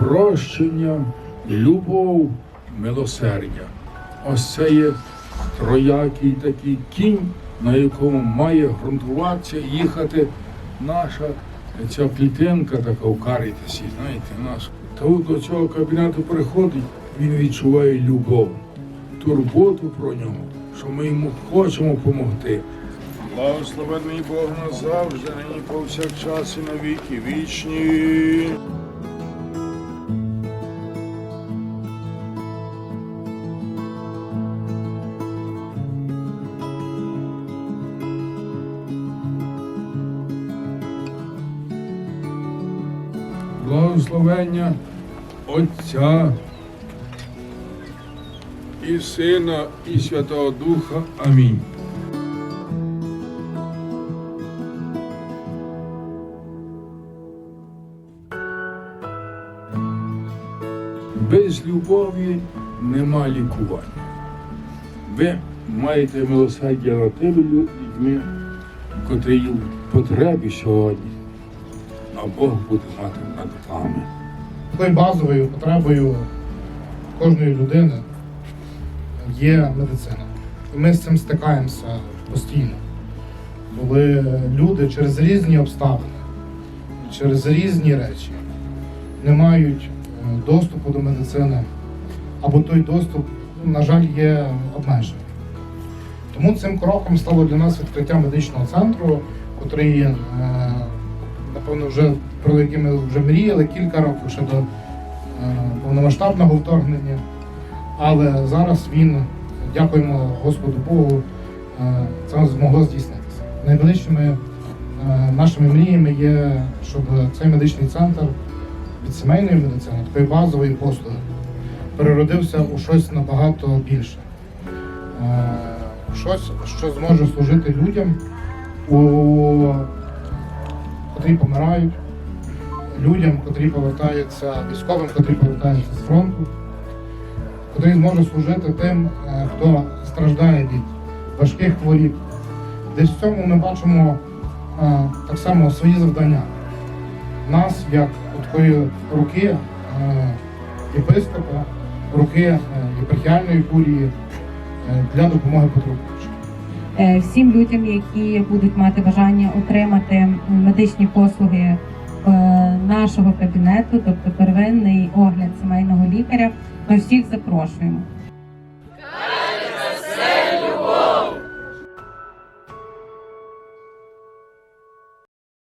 прощення, любов, милосердя. Ось це є троякий такий кінь, на якому має ґрунтуватися, їхати наша ця клітинка така в карітасі, знаєте, наша. Та до цього кабінету приходить, він відчуває любов, турботу про нього, що ми йому хочемо допомогти. Благословений Бог назавжди, нині повсякчас і на віки вічні. Благословення Отця і Сина, і Святого Духа. Амінь. Без любові нема лікування. Ви маєте милосердя над тими людьми, котрі потребі сьогодні, а Бог буде мати над вами. Такою базовою потребою кожної людини є медицина. І ми з цим стикаємося постійно. Коли люди через різні обставини, через різні речі не мають е, доступу до медицини, або той доступ, ну, на жаль, є обмежений. Тому цим кроком стало для нас відкриття медичного центру, котрий, е, напевно, вже про який ми вже мріяли кілька років ще до е, повномасштабного вторгнення. Але зараз він, дякуємо Господу Богу, е, це змогло здійснитися. Найближчими е, нашими мріями є, щоб цей медичний центр від сімейної медицини, такої базової послуги, переродився у щось набагато більше. Щось, що зможе служити людям, у котрі помирають, людям, котрі повертаються, військовим, котрі повертаються з фронту, котрий зможе служити тим, е, хто страждає від важких хворіб. Десь в цьому ми бачимо е, так само свої завдання. Нас, як такої руки е, єпископа, руки єпархіальної курії для допомоги потребуючим. Е, всім людям, які будуть мати бажання отримати медичні послуги е, нашого кабінету, тобто первинний огляд сімейного лікаря. Ми всіх запрошуємо.